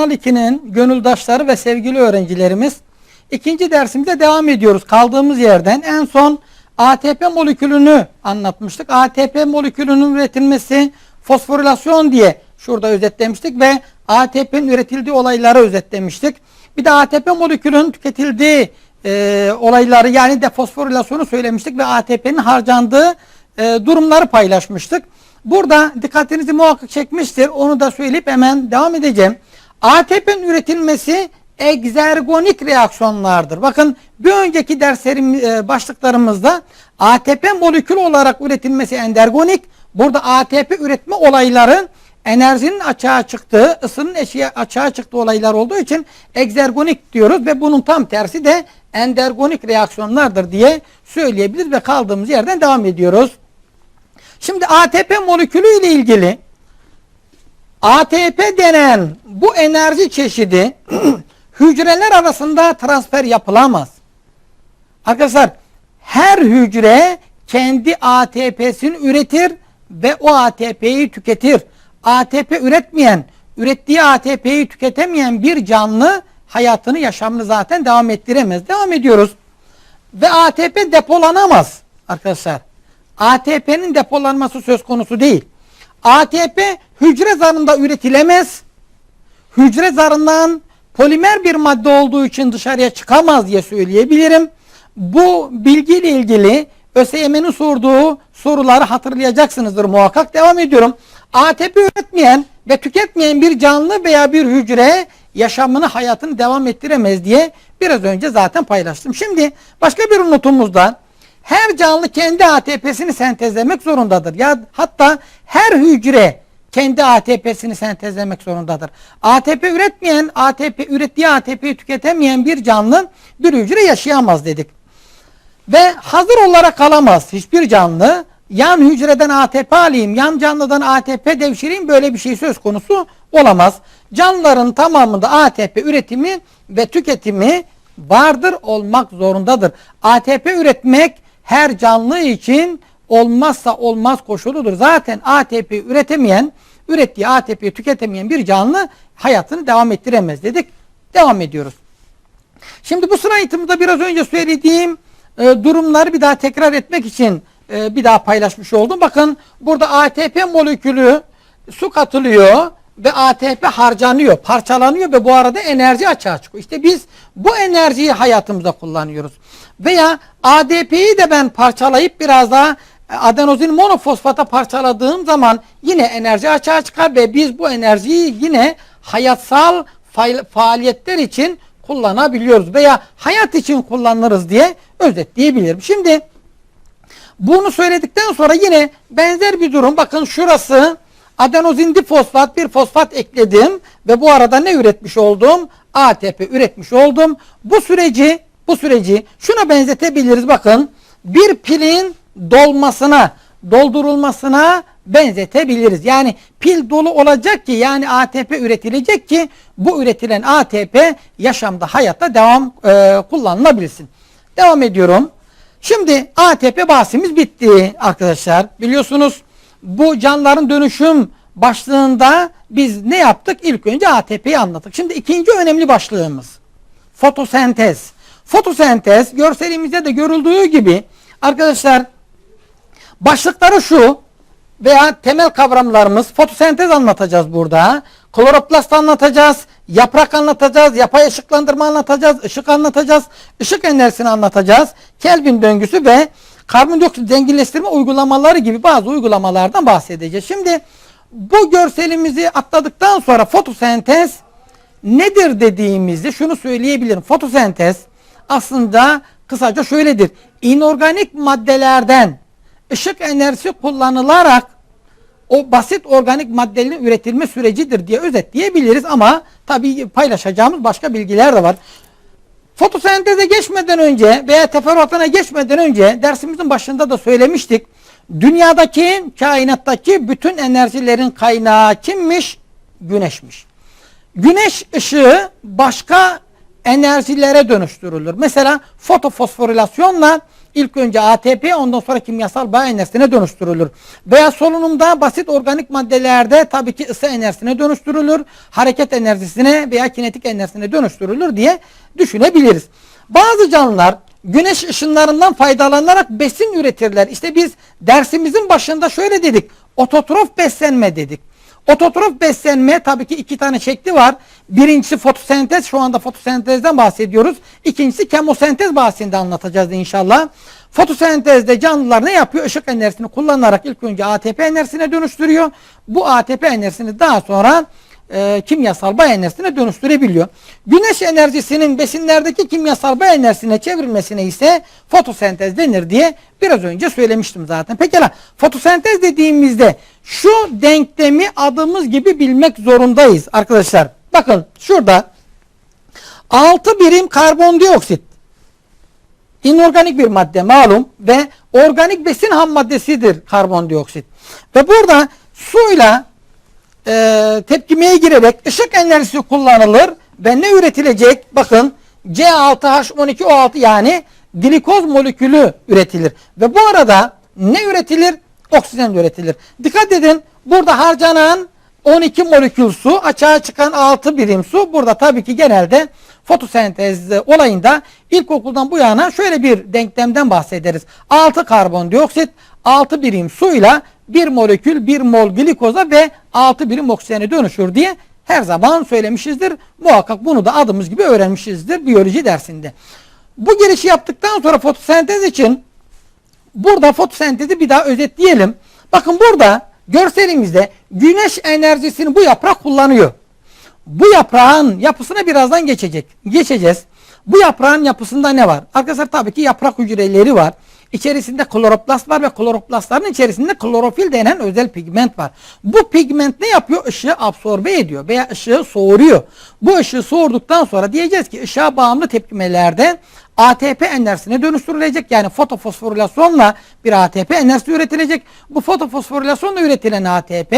Kanal 2'nin gönüldaşları ve sevgili öğrencilerimiz ikinci dersimize devam ediyoruz. Kaldığımız yerden en son ATP molekülünü anlatmıştık. ATP molekülünün üretilmesi fosforilasyon diye şurada özetlemiştik ve ATP'nin üretildiği olayları özetlemiştik. Bir de ATP molekülünün tüketildiği e, olayları yani defosforilasyonu söylemiştik ve ATP'nin harcandığı e, durumları paylaşmıştık. Burada dikkatinizi muhakkak çekmiştir. Onu da söyleyip hemen devam edeceğim. ATP'nin üretilmesi egzergonik reaksiyonlardır. Bakın bir önceki derslerim e, başlıklarımızda ATP molekül olarak üretilmesi endergonik. Burada ATP üretme olayları enerjinin açığa çıktığı, ısının eşiğe açığa çıktığı olaylar olduğu için egzergonik diyoruz ve bunun tam tersi de endergonik reaksiyonlardır diye söyleyebiliriz ve kaldığımız yerden devam ediyoruz. Şimdi ATP molekülü ile ilgili ATP denen bu enerji çeşidi hücreler arasında transfer yapılamaz. Arkadaşlar her hücre kendi ATP'sini üretir ve o ATP'yi tüketir. ATP üretmeyen, ürettiği ATP'yi tüketemeyen bir canlı hayatını, yaşamını zaten devam ettiremez. Devam ediyoruz. Ve ATP depolanamaz arkadaşlar. ATP'nin depolanması söz konusu değil. ATP hücre zarında üretilemez. Hücre zarından polimer bir madde olduğu için dışarıya çıkamaz diye söyleyebilirim. Bu bilgiyle ilgili ÖSYM'nin sorduğu soruları hatırlayacaksınızdır muhakkak. Devam ediyorum. ATP üretmeyen ve tüketmeyen bir canlı veya bir hücre yaşamını, hayatını devam ettiremez diye biraz önce zaten paylaştım. Şimdi başka bir notumuzda her canlı kendi ATP'sini sentezlemek zorundadır. Ya hatta her hücre kendi ATP'sini sentezlemek zorundadır. ATP üretmeyen, ATP ürettiği ATP'yi tüketemeyen bir canlı bir hücre yaşayamaz dedik. Ve hazır olarak kalamaz hiçbir canlı. Yan hücreden ATP alayım, yan canlıdan ATP devşireyim böyle bir şey söz konusu olamaz. Canlıların tamamında ATP üretimi ve tüketimi vardır olmak zorundadır. ATP üretmek her canlı için olmazsa olmaz koşuludur. Zaten ATP üretemeyen, ürettiği ATP'yi tüketemeyen bir canlı hayatını devam ettiremez dedik. Devam ediyoruz. Şimdi bu slaytımda biraz önce söylediğim e, durumları bir daha tekrar etmek için e, bir daha paylaşmış oldum. Bakın burada ATP molekülü su katılıyor ve ATP harcanıyor, parçalanıyor ve bu arada enerji açığa çıkıyor. İşte biz bu enerjiyi hayatımızda kullanıyoruz. Veya ADP'yi de ben parçalayıp biraz daha e, adenozin monofosfata parçaladığım zaman yine enerji açığa çıkar ve biz bu enerjiyi yine hayatsal faaliyetler için kullanabiliyoruz veya hayat için kullanırız diye özetleyebilirim. Şimdi bunu söyledikten sonra yine benzer bir durum. Bakın şurası adenozin difosfat bir fosfat ekledim ve bu arada ne üretmiş oldum? ATP üretmiş oldum. Bu süreci bu süreci şuna benzetebiliriz. Bakın bir pilin dolmasına, doldurulmasına benzetebiliriz. Yani pil dolu olacak ki yani ATP üretilecek ki bu üretilen ATP yaşamda hayatta devam e, kullanılabilsin. Devam ediyorum. Şimdi ATP bahsimiz bitti arkadaşlar. Biliyorsunuz bu canlıların dönüşüm başlığında biz ne yaptık? İlk önce ATP'yi anlattık. Şimdi ikinci önemli başlığımız fotosentez. Fotosentez görselimizde de görüldüğü gibi arkadaşlar başlıkları şu veya temel kavramlarımız fotosentez anlatacağız burada. Kloroplast anlatacağız, yaprak anlatacağız, yapay ışıklandırma anlatacağız, ışık anlatacağız, ışık enerjisini anlatacağız. Kelvin döngüsü ve karbondioksit zenginleştirme uygulamaları gibi bazı uygulamalardan bahsedeceğiz. Şimdi bu görselimizi atladıktan sonra fotosentez nedir dediğimizde şunu söyleyebilirim. Fotosentez aslında kısaca şöyledir. İnorganik maddelerden ışık enerjisi kullanılarak o basit organik maddelerin üretilme sürecidir diye özetleyebiliriz ama tabii paylaşacağımız başka bilgiler de var. Fotosenteze geçmeden önce veya teferruatına geçmeden önce dersimizin başında da söylemiştik. Dünyadaki, kainattaki bütün enerjilerin kaynağı kimmiş? Güneşmiş. Güneş ışığı başka enerjilere dönüştürülür. Mesela fotofosforilasyonla ilk önce ATP ondan sonra kimyasal bağ enerjisine dönüştürülür. Veya solunumda basit organik maddelerde tabii ki ısı enerjisine dönüştürülür. Hareket enerjisine veya kinetik enerjisine dönüştürülür diye düşünebiliriz. Bazı canlılar güneş ışınlarından faydalanarak besin üretirler. İşte biz dersimizin başında şöyle dedik. Ototrof beslenme dedik. Ototrof beslenme tabii ki iki tane şekli var. Birincisi fotosentez. Şu anda fotosentezden bahsediyoruz. İkincisi kemosentez bahsinde anlatacağız inşallah. Fotosentezde canlılar ne yapıyor? Işık enerjisini kullanarak ilk önce ATP enerjisine dönüştürüyor. Bu ATP enerjisini daha sonra e, kimyasal bağ enerjisine dönüştürebiliyor. Güneş enerjisinin besinlerdeki kimyasal bağ enerjisine çevrilmesine ise fotosentez denir diye biraz önce söylemiştim zaten. Pekala fotosentez dediğimizde şu denklemi adımız gibi bilmek zorundayız arkadaşlar. Bakın şurada 6 birim karbondioksit inorganik bir madde malum ve organik besin ham maddesidir karbondioksit. Ve burada suyla e, tepkimeye girerek ışık enerjisi kullanılır ve ne üretilecek? Bakın C6H12O6 yani glikoz molekülü üretilir. Ve bu arada ne üretilir? Oksijen üretilir. Dikkat edin burada harcanan 12 molekül su, açığa çıkan 6 birim su. Burada tabii ki genelde fotosentez olayında ilkokuldan bu yana şöyle bir denklemden bahsederiz. 6 karbondioksit, 6 birim suyla 1 molekül 1 mol glikoza ve 6 birim oksijene dönüşür diye her zaman söylemişizdir. Muhakkak bunu da adımız gibi öğrenmişizdir biyoloji dersinde. Bu girişi yaptıktan sonra fotosentez için burada fotosentezi bir daha özetleyelim. Bakın burada görselimizde güneş enerjisini bu yaprak kullanıyor. Bu yaprağın yapısına birazdan geçecek. Geçeceğiz. Bu yaprağın yapısında ne var? Arkadaşlar tabii ki yaprak hücreleri var. İçerisinde kloroplast var ve kloroplastların içerisinde klorofil denen özel pigment var. Bu pigment ne yapıyor? Işığı absorbe ediyor veya ışığı soğuruyor. Bu ışığı soğurduktan sonra diyeceğiz ki ışığa bağımlı tepkimelerde ATP enerjisine dönüştürülecek. Yani fotofosforilasyonla bir ATP enerjisi üretilecek. Bu fotofosforilasyonla üretilen ATP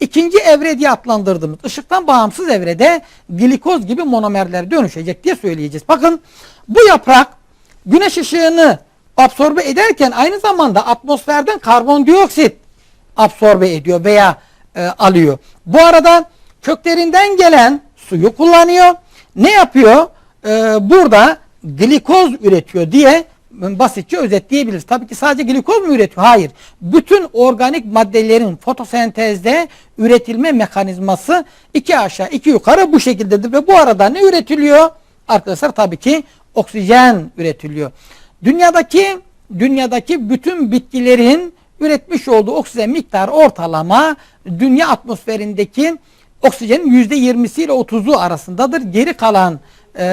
ikinci evre diye adlandırdığımız ışıktan bağımsız evrede glikoz gibi monomerlere dönüşecek diye söyleyeceğiz. Bakın bu yaprak güneş ışığını absorbe ederken aynı zamanda atmosferden karbondioksit absorbe ediyor veya e, alıyor. Bu arada köklerinden gelen suyu kullanıyor. Ne yapıyor? E, burada glikoz üretiyor diye basitçe özetleyebiliriz. Tabii ki sadece glikoz mu üretiyor? Hayır. Bütün organik maddelerin fotosentezde üretilme mekanizması iki aşağı iki yukarı bu şekildedir. Ve bu arada ne üretiliyor? Arkadaşlar tabii ki oksijen üretiliyor. Dünyadaki dünyadaki bütün bitkilerin üretmiş olduğu oksijen miktarı ortalama dünya atmosferindeki oksijenin yüzde yirmisi ile otuzu arasındadır. Geri kalan e,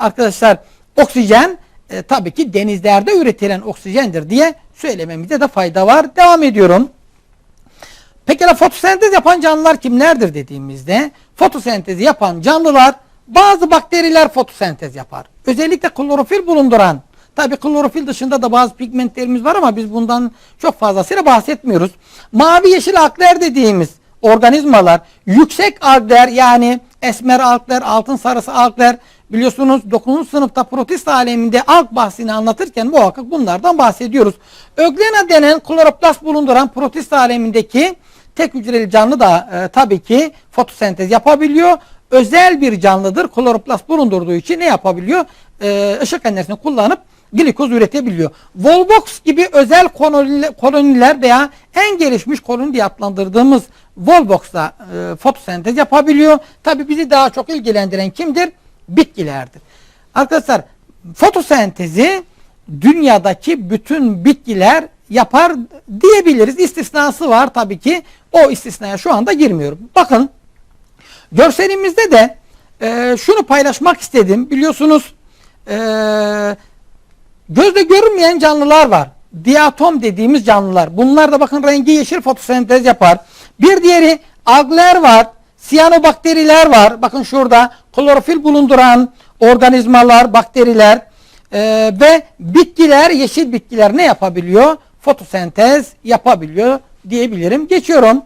arkadaşlar oksijen e, tabii ki denizlerde üretilen oksijendir diye söylememizde de fayda var. Devam ediyorum. Pekala fotosentez yapan canlılar kimlerdir dediğimizde fotosentezi yapan canlılar bazı bakteriler fotosentez yapar. Özellikle klorofil bulunduran Tabi klorofil dışında da bazı pigmentlerimiz var ama biz bundan çok fazlasıyla bahsetmiyoruz. Mavi yeşil alkler dediğimiz organizmalar yüksek alkler yani esmer alkler, altın sarısı alkler biliyorsunuz 9. sınıfta protist aleminde alk bahsini anlatırken muhakkak bunlardan bahsediyoruz. Öglena denen kloroplast bulunduran protist alemindeki tek hücreli canlı da e, tabii ki fotosentez yapabiliyor. Özel bir canlıdır. Kloroplast bulundurduğu için ne yapabiliyor? E, ışık enerjisini kullanıp glikoz üretebiliyor. Volvox gibi özel koloniler veya en gelişmiş koloni diye adlandırdığımız Volvox'la e, fotosentez yapabiliyor. Tabi bizi daha çok ilgilendiren kimdir? Bitkilerdir. Arkadaşlar fotosentezi dünyadaki bütün bitkiler yapar diyebiliriz. İstisnası var tabii ki. O istisnaya şu anda girmiyorum. Bakın görselimizde de e, şunu paylaşmak istedim. Biliyorsunuz eee Gözle görünmeyen canlılar var. Diatom dediğimiz canlılar. Bunlar da bakın rengi yeşil fotosentez yapar. Bir diğeri algler var. Siyanobakteriler var. Bakın şurada klorofil bulunduran organizmalar, bakteriler e, ve bitkiler, yeşil bitkiler ne yapabiliyor? Fotosentez yapabiliyor diyebilirim. Geçiyorum.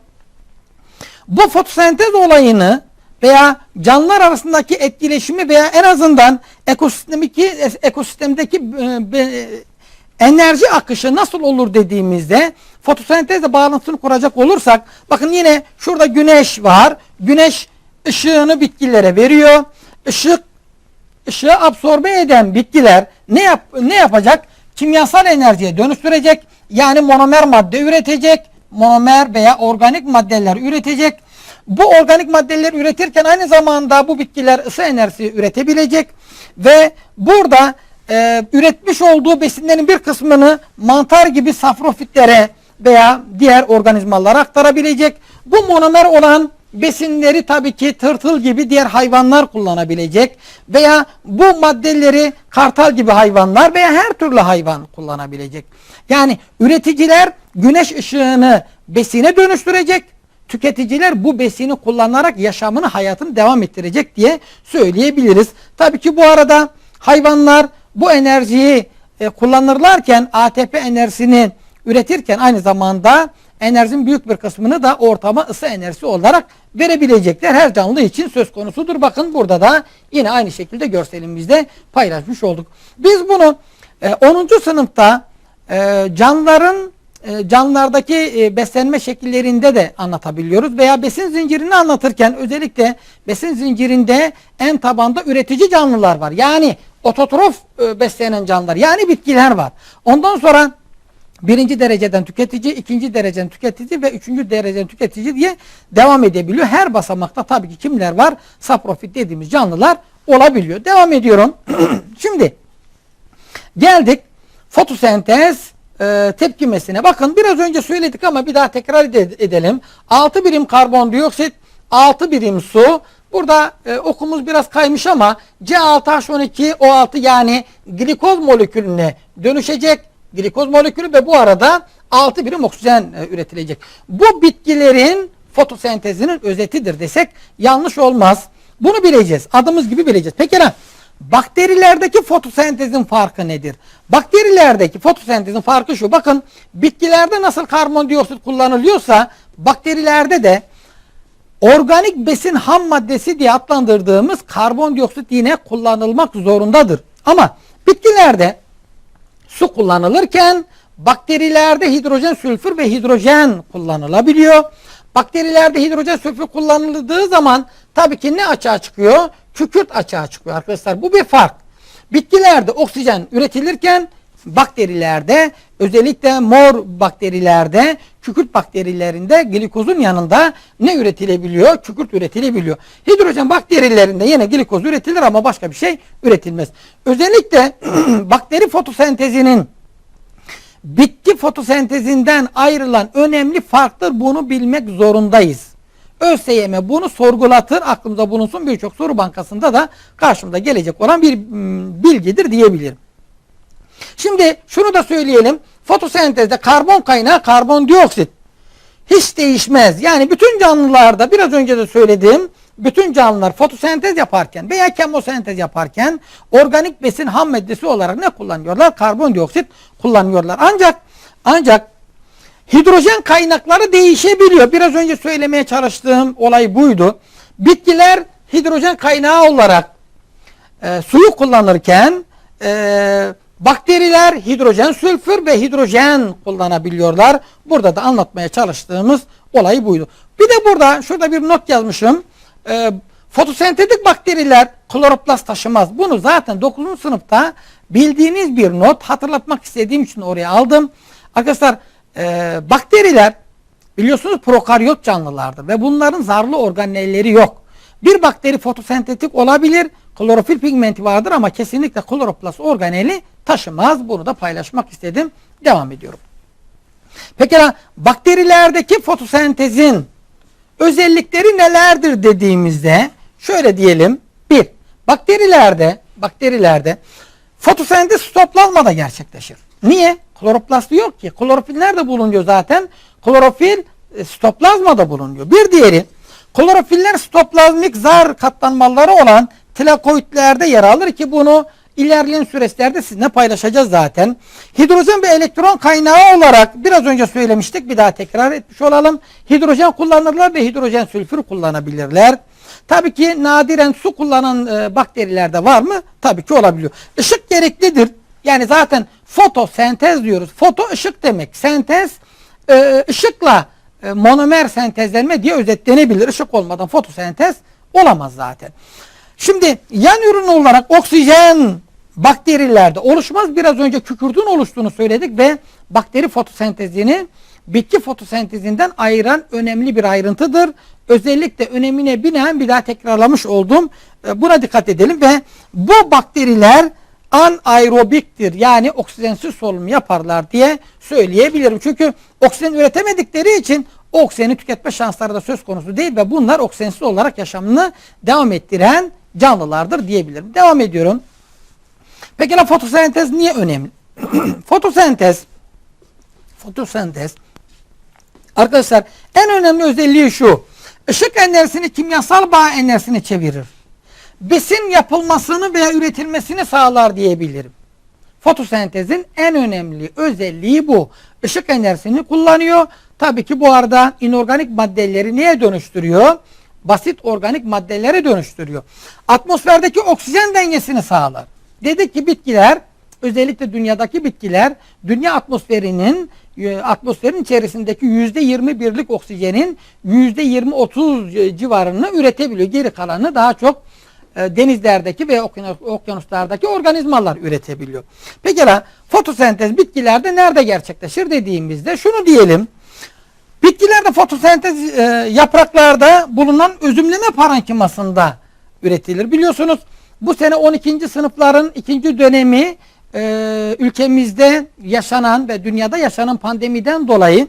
Bu fotosentez olayını veya canlılar arasındaki etkileşimi veya en azından ekosistemdeki ekosistemdeki e, be- enerji akışı nasıl olur dediğimizde fotosentezle bağlantısını kuracak olursak bakın yine şurada güneş var. Güneş ışığını bitkilere veriyor. Işık ışığı absorbe eden bitkiler ne yap ne yapacak? Kimyasal enerjiye dönüştürecek. Yani monomer madde üretecek. Monomer veya organik maddeler üretecek. Bu organik maddeleri üretirken aynı zamanda bu bitkiler ısı enerjisi üretebilecek ve burada e, üretmiş olduğu besinlerin bir kısmını mantar gibi safrofitlere veya diğer organizmalara aktarabilecek. Bu monomer olan besinleri tabii ki tırtıl gibi diğer hayvanlar kullanabilecek veya bu maddeleri kartal gibi hayvanlar veya her türlü hayvan kullanabilecek. Yani üreticiler güneş ışığını besine dönüştürecek. Tüketiciler bu besini kullanarak yaşamını, hayatını devam ettirecek diye söyleyebiliriz. Tabii ki bu arada hayvanlar bu enerjiyi e, kullanırlarken ATP enerjisini üretirken aynı zamanda enerjinin büyük bir kısmını da ortama ısı enerjisi olarak verebilecekler. Her canlı için söz konusudur. Bakın burada da yine aynı şekilde görselimizde paylaşmış olduk. Biz bunu e, 10. sınıfta e, canlıların canlılardaki e, beslenme şekillerinde de anlatabiliyoruz veya besin zincirini anlatırken özellikle besin zincirinde en tabanda üretici canlılar var. Yani ototrof e, beslenen canlılar yani bitkiler var. Ondan sonra birinci dereceden tüketici, ikinci dereceden tüketici ve üçüncü dereceden tüketici diye devam edebiliyor. Her basamakta tabii ki kimler var? Saprofit dediğimiz canlılar olabiliyor. Devam ediyorum. Şimdi geldik fotosentez e, tepkimesine. Bakın biraz önce söyledik ama bir daha tekrar ede- edelim. 6 birim karbondioksit, 6 birim su. Burada e, okumuz biraz kaymış ama C6H12O6 yani glikoz molekülüne dönüşecek. Glikoz molekülü ve bu arada 6 birim oksijen e, üretilecek. Bu bitkilerin fotosentezinin özetidir desek yanlış olmaz. Bunu bileceğiz. Adımız gibi bileceğiz. Pekala bakterilerdeki fotosentezin farkı nedir? Bakterilerdeki fotosentezin farkı şu. Bakın bitkilerde nasıl karbondioksit kullanılıyorsa bakterilerde de organik besin ham maddesi diye adlandırdığımız karbondioksit yine kullanılmak zorundadır. Ama bitkilerde su kullanılırken bakterilerde hidrojen sülfür ve hidrojen kullanılabiliyor. Bakterilerde hidrojen sülfür kullanıldığı zaman tabii ki ne açığa çıkıyor? Kükürt açığa çıkıyor arkadaşlar. Bu bir fark. Bitkilerde oksijen üretilirken bakterilerde özellikle mor bakterilerde kükürt bakterilerinde glikozun yanında ne üretilebiliyor? Kükürt üretilebiliyor. Hidrojen bakterilerinde yine glikoz üretilir ama başka bir şey üretilmez. Özellikle bakteri fotosentezinin bitki fotosentezinden ayrılan önemli farktır. Bunu bilmek zorundayız. ÖSYM bunu sorgulatır. Aklımda bulunsun birçok soru bankasında da karşımda gelecek olan bir mm, bilgidir diyebilirim. Şimdi şunu da söyleyelim. Fotosentezde karbon kaynağı karbondioksit. Hiç değişmez. Yani bütün canlılarda biraz önce de söylediğim bütün canlılar fotosentez yaparken veya kemosentez yaparken organik besin ham maddesi olarak ne kullanıyorlar? Karbondioksit kullanıyorlar. Ancak ancak hidrojen kaynakları değişebiliyor. Biraz önce söylemeye çalıştığım olay buydu. Bitkiler hidrojen kaynağı olarak e, suyu kullanırken e, bakteriler hidrojen sülfür ve hidrojen kullanabiliyorlar. Burada da anlatmaya çalıştığımız olay buydu. Bir de burada şurada bir not yazmışım. E, fotosentetik bakteriler kloroplast taşımaz. Bunu zaten 9. sınıfta bildiğiniz bir not hatırlatmak istediğim için oraya aldım. Arkadaşlar e, bakteriler biliyorsunuz prokaryot canlılardır ve bunların zarlı organelleri yok. Bir bakteri fotosentetik olabilir. Klorofil pigmenti vardır ama kesinlikle kloroplast organeli taşımaz. Bunu da paylaşmak istedim. Devam ediyorum. Pekala bakterilerdeki fotosentezin özellikleri nelerdir dediğimizde şöyle diyelim. Bir, bakterilerde bakterilerde fotosentez stoplanmada gerçekleşir. Niye? Kloroplastı yok ki. Klorofil nerede bulunuyor zaten? Klorofil e, sitoplazmada bulunuyor. Bir diğeri klorofiller sitoplazmik zar katlanmaları olan tlakoidlerde yer alır ki bunu ilerleyen süreçlerde sizinle paylaşacağız zaten. Hidrojen ve elektron kaynağı olarak biraz önce söylemiştik bir daha tekrar etmiş olalım. Hidrojen kullanırlar ve hidrojen sülfür kullanabilirler. Tabii ki nadiren su kullanan e, bakterilerde var mı? Tabii ki olabiliyor. Işık gereklidir. Yani zaten fotosentez diyoruz. Foto ışık demek. Sentez e, ışıkla e, monomer sentezlenme diye özetlenebilir. Işık olmadan fotosentez olamaz zaten. Şimdi yan ürün olarak oksijen bakterilerde oluşmaz. Biraz önce kükürdün oluştuğunu söyledik ve bakteri fotosentezini bitki fotosentezinden ayıran önemli bir ayrıntıdır. Özellikle önemine binaen bir daha tekrarlamış oldum. E, Buna dikkat edelim ve bu bakteriler anaerobiktir. Yani oksijensiz solunum yaparlar diye söyleyebilirim. Çünkü oksijen üretemedikleri için oksijeni tüketme şansları da söz konusu değil ve bunlar oksijensiz olarak yaşamını devam ettiren canlılardır diyebilirim. Devam ediyorum. Peki la fotosentez niye önemli? fotosentez fotosentez arkadaşlar en önemli özelliği şu. Işık enerjisini kimyasal bağ enerjisine çevirir. Besin yapılmasını veya üretilmesini sağlar diyebilirim. Fotosentezin en önemli özelliği bu. Işık enerjisini kullanıyor. Tabii ki bu arada inorganik maddeleri neye dönüştürüyor? Basit organik maddelere dönüştürüyor. Atmosferdeki oksijen dengesini sağlar. Dedik ki bitkiler özellikle dünyadaki bitkiler dünya atmosferinin e, atmosferin içerisindeki yüzde yirmi birlik oksijenin yüzde yirmi otuz civarını üretebiliyor. Geri kalanını daha çok denizlerdeki ve okyanus, okyanuslardaki organizmalar üretebiliyor. Pekala fotosentez bitkilerde nerede gerçekleşir dediğimizde şunu diyelim. Bitkilerde fotosentez e, yapraklarda bulunan özümleme parenkimasında üretilir. Biliyorsunuz bu sene 12. sınıfların ikinci dönemi e, ülkemizde yaşanan ve dünyada yaşanan pandemiden dolayı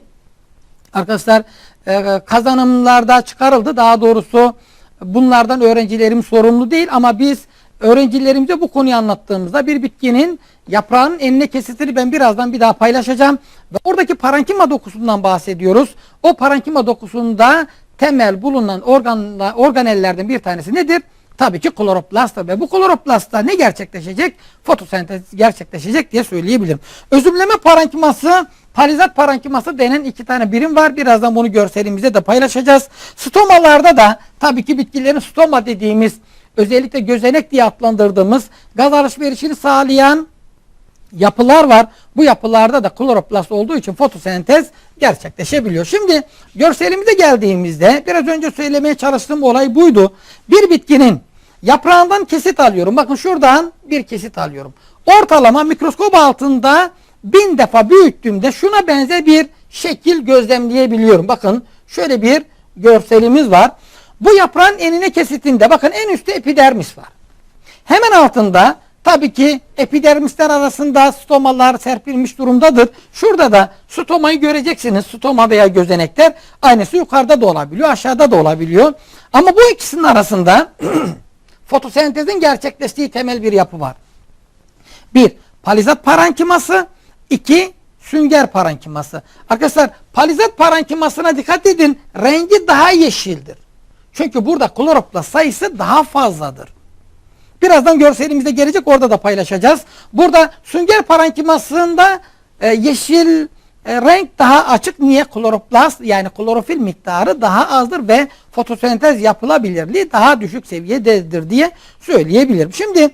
arkadaşlar e, kazanımlarda çıkarıldı. Daha doğrusu bunlardan öğrencilerim sorumlu değil ama biz öğrencilerimize bu konuyu anlattığımızda bir bitkinin yaprağının enine kesitini ben birazdan bir daha paylaşacağım. Ve oradaki parankima dokusundan bahsediyoruz. O parankima dokusunda temel bulunan organla, organellerden bir tanesi nedir? Tabii ki kloroplast ve bu kloroplastta ne gerçekleşecek? Fotosentez gerçekleşecek diye söyleyebilirim. Özümleme parenkiması, palizat parenkiması denen iki tane birim var. Birazdan bunu görselimizde de paylaşacağız. Stomalarda da tabii ki bitkilerin stoma dediğimiz özellikle gözenek diye adlandırdığımız gaz alışverişini sağlayan yapılar var. Bu yapılarda da kloroplast olduğu için fotosentez gerçekleşebiliyor. Şimdi görselimize geldiğimizde biraz önce söylemeye çalıştığım olay buydu. Bir bitkinin yaprağından kesit alıyorum. Bakın şuradan bir kesit alıyorum. Ortalama mikroskop altında bin defa büyüttüğümde şuna benzer bir şekil gözlemleyebiliyorum. Bakın şöyle bir görselimiz var. Bu yaprağın enine kesitinde bakın en üstte epidermis var. Hemen altında tabii ki epidermisler arasında stomalar serpilmiş durumdadır. Şurada da stomayı göreceksiniz. Stoma veya gözenekler aynısı yukarıda da olabiliyor aşağıda da olabiliyor. Ama bu ikisinin arasında fotosentezin gerçekleştiği temel bir yapı var. Bir, palizat parankiması 2. Sünger parankiması. Arkadaşlar palizat parankimasına dikkat edin. Rengi daha yeşildir. Çünkü burada kloropla sayısı daha fazladır. Birazdan görselimizde gelecek orada da paylaşacağız. Burada sünger parankimasında e, yeşil e, renk daha açık. Niye? Kloroplast yani klorofil miktarı daha azdır ve fotosentez yapılabilirliği daha düşük seviyededir diye söyleyebilirim. Şimdi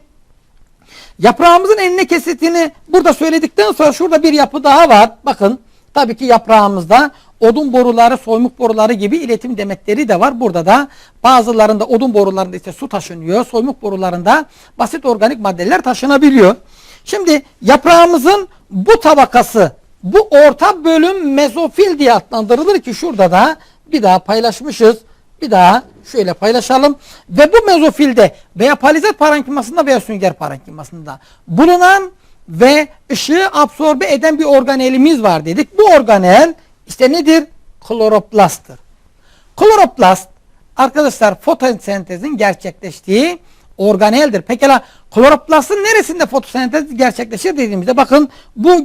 yaprağımızın enine kesitini burada söyledikten sonra şurada bir yapı daha var. Bakın tabii ki yaprağımızda odun boruları, soymuk boruları gibi iletim demetleri de var. Burada da bazılarında odun borularında ise su taşınıyor. Soymuk borularında basit organik maddeler taşınabiliyor. Şimdi yaprağımızın bu tabakası, bu orta bölüm mezofil diye adlandırılır ki şurada da bir daha paylaşmışız. Bir daha şöyle paylaşalım. Ve bu mezofilde veya palizat parenkimasında veya sünger parenkimasında bulunan ve ışığı absorbe eden bir organelimiz var dedik. Bu organel işte nedir? Kloroplasttır. Kloroplast arkadaşlar fotosentezin gerçekleştiği organeldir. Pekala kloroplastın neresinde fotosentez gerçekleşir dediğimizde bakın bu